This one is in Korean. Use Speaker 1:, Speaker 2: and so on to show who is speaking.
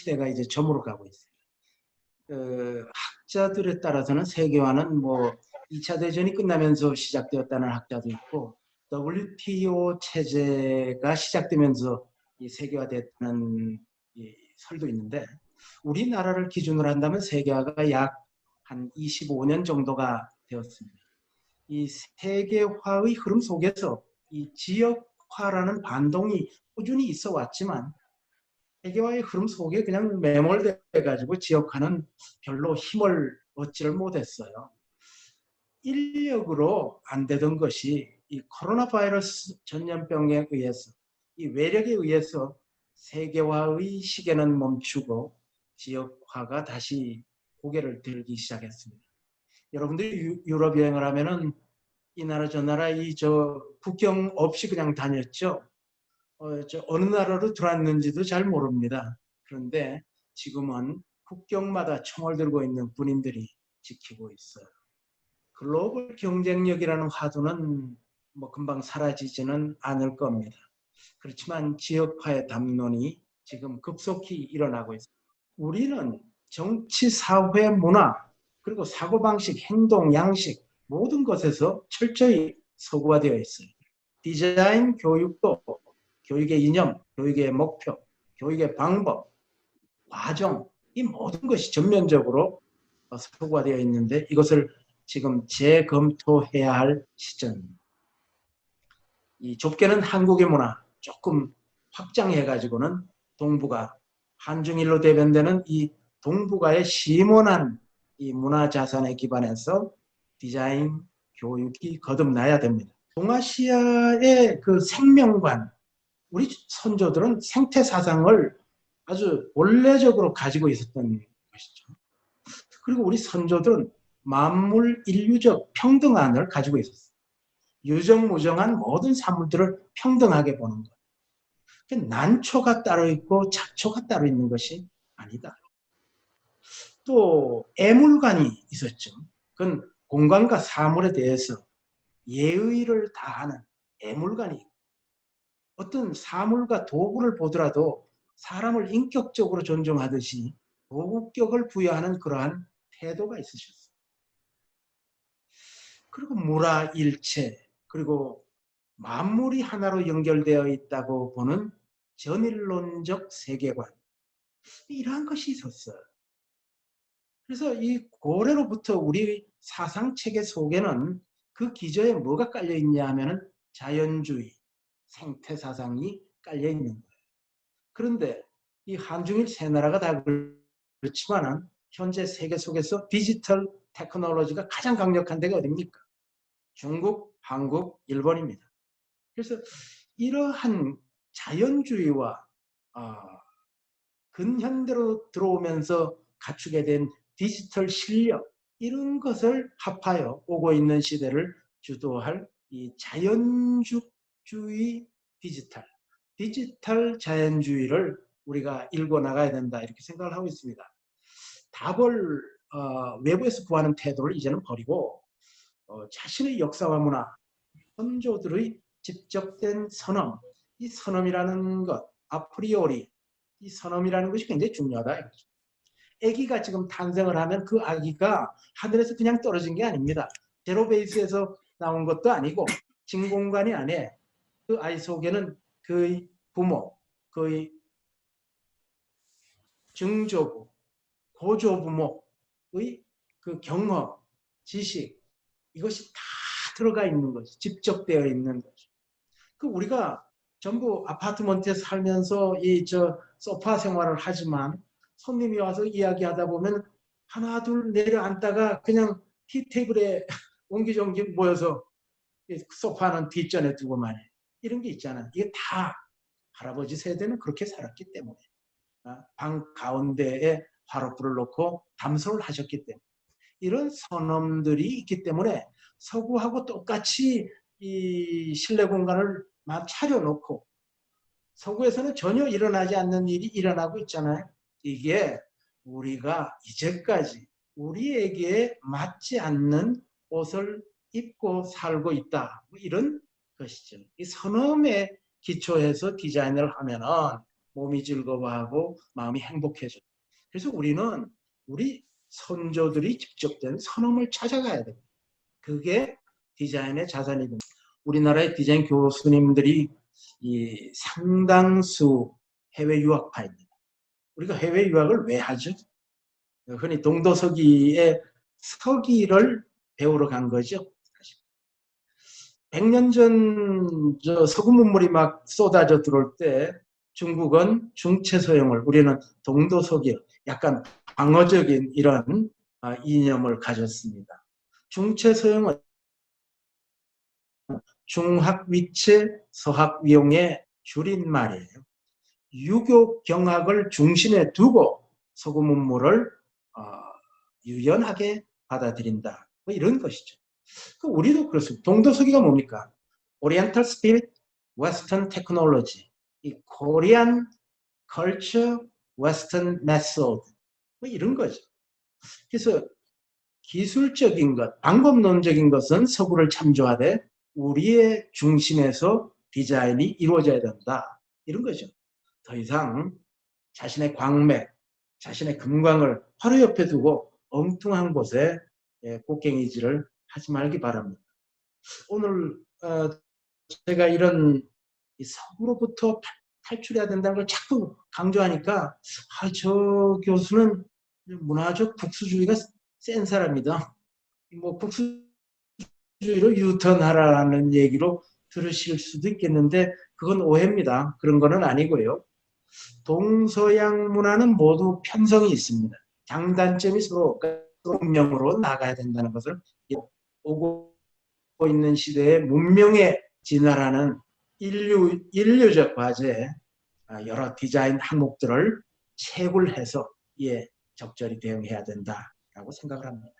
Speaker 1: 시대가 이제 저물어 가고 있어요. 어, 학자들에 따라서는 세계화는 뭐 2차 대전이 끝나면서 시작되었다는 학자도 있고 WTO 체제가 시작되면서 이 세계화됐다는 이 설도 있는데 우리나라를 기준으로 한다면 세계화가 약 한 25년 정도가 되었습니다. 이 세계화의 흐름 속에서 이 지역화라는 반동이 꾸준히 있어 왔지만 세계화의 흐름 속에 그냥 매몰돼 가지고 지역화는 별로 힘을 얻지를 못했어요. 인력으로 안 되던 것이 이 코로나 바이러스 전염병에 의해서 이 외력에 의해서 세계화의 시계는 멈추고 지역화가 다시 고개를 들기 시작했습니다. 여러분들이 유럽 여행을 하면은 이 나라 저 나라 이 저 국경 없이 그냥 다녔죠. 어, 저 어느 나라로 들어왔는지도 잘 모릅니다. 그런데 지금은 국경마다 총을 들고 있는 군인들이 지키고 있어요. 글로벌 경쟁력이라는 화두는 뭐 금방 사라지지는 않을 겁니다. 그렇지만 지역화의 담론이 지금 급속히 일어나고 있습니다. 우리는 정치, 사회, 문화, 그리고 사고방식, 행동, 양식 모든 것에서 철저히 서구화되어 있어요. 디자인 교육도 교육의 이념, 교육의 목표, 교육의 방법, 과정 이 모든 것이 전면적으로 서구화되어 있는데 이것을 지금 재검토해야 할 시점입니다. 이 좁게는 한국의 문화 조금 확장해 가지고는 동북아 한중일로 대변되는 이 동북아의 심원한 이 문화 자산에 기반해서 디자인 교육이 거듭나야 됩니다. 동아시아의 그 생명관, 우리 선조들은 생태 사상을 아주 원래적으로 가지고 있었던 것이죠. 그리고 우리 선조들은 만물 인류적 평등안을 가지고 있었어요. 유정무정한 모든 사물들을 평등하게 보는 것. 난초가 따로 있고 잡초가 따로 있는 것이 아니다. 또 애물관이 있었죠. 그건 공간과 사물에 대해서 예의를 다하는 애물관이 어떤 사물과 도구를 보더라도 사람을 인격적으로 존중하듯이 도구격을 부여하는 그러한 태도가 있으셨어요. 그리고 무라일체 그리고 만물이 하나로 연결되어 있다고 보는 전일론적 세계관 이러한 것이 있었어요. 그래서 이 고래로부터 우리 사상 체계 속에는 그 기저에 뭐가 깔려 있냐 하면은 자연주의, 생태 사상이 깔려 있는 거예요. 그런데 이 한중일 세 나라가 다 그렇지만은 현재 세계 속에서 디지털 테크놀로지가 가장 강력한 데가 어디입니까? 중국, 한국, 일본입니다. 그래서 이러한 자연주의와 어, 근현대로 들어오면서 갖추게 된 디지털 실력 이런 것을 합하여 오고 있는 시대를 주도할 이 자연주 의 디지털 디지털 자연주의를 우리가 읽어 나가야 된다 이렇게 생각을 하고 있습니다. 답을 어, 외부에서 구하는 태도를 이제는 버리고 어, 자신의 역사와 문화, 선조들의 직접된 선언, 이 선언이라는 것, 아프리오리, 이 선언이라는 것이 굉장히 중요하다. 아기가 지금 탄생을 하면 그 아기가 하늘에서 그냥 떨어진 게 아닙니다. 제로 베이스에서 나온 것도 아니고 진공관이 안에 그 아이 속에는 그의 부모, 그의 증조부, 고조부모의 그 경험, 지식 이것이 다 들어가 있는 거죠. 집적되어 있는 거죠. 그 우리가 전부 아파트먼트에 살면서 이 저 소파 생활을 하지만 손님이 와서 이야기하다 보면 하나 둘 내려앉다가 그냥 티 테이블에 옹기종기 모여서 소파는 뒷전에 두고만 해. 이런 게 있잖아. 이게 다 할아버지 세대는 그렇게 살았기 때문에 어, 방 가운데에 화롯불을 놓고 담소를 하셨기 때문에 이런 선엄들이 있기 때문에 서구하고 똑같이 이 실내 공간을 차려놓고 서구에서는 전혀 일어나지 않는 일이 일어나고 있잖아요. 이게 우리가 이제까지 우리에게 맞지 않는 옷을 입고 살고 있다. 뭐 이런 것이죠. 이 선엄에 기초해서 디자인을 하면은 몸이 즐거워하고 마음이 행복해져. 그래서 우리는 우리 선조들이 직접 된 선험을 찾아가야 됩니다. 그게 디자인의 자산이 됩니다. 우리나라의 디자인 교수님들이 이 상당수 해외 유학파입니다. 우리가 해외 유학을 왜 하죠? 흔히 동도서기의 서기를 배우러 간 거죠. 100년 전 서구 문물이 막 쏟아져 들어올 때 중국은 중체서형을 우리는 동도서기 약간 방어적인 이런 아, 이념을 가졌습니다. 중체서형은 중학위체 서학 위용의 줄임말이에요. 유교 경학을 중심에 두고 서구 문물을 어, 유연하게 받아들인다. 뭐 이런 것이죠. 그 우리도 그렇습니다. 동도서기가 뭡니까? 오리엔탈 스피릿, 웨스턴 테크놀로지, 이 코리안 컬처, 웨스턴 메소드 뭐 이런 거죠. 그래서 기술적인 것, 방법론적인 것은 서구를 참조하되 우리의 중심에서 디자인이 이루어져야 된다. 이런 거죠. 더 이상 자신의 광맥, 자신의 금광을 화로 옆에 두고 엉뚱한 곳에 예, 꽃갱이질을 하지 말기 바랍니다. 오늘 어, 제가 이런 서구로부터 탈출해야 된다는 걸 자꾸 강조하니까 아, 저 교수는 문화적 국수주의가 센 사람이다. 뭐 국수주의로 유턴하라는 얘기로 들으실 수도 있겠는데 그건 오해입니다. 그런 거는 아니고요. 동서양 문화는 모두 편성이 있습니다. 장단점이 서로 운명으로 나가야 된다는 것을 오고 있는 시대에 문명의 진화라는 인류, 인류적 과제에 여러 디자인 항목들을 채굴해서 이에 적절히 대응해야 된다라고 생각을 합니다.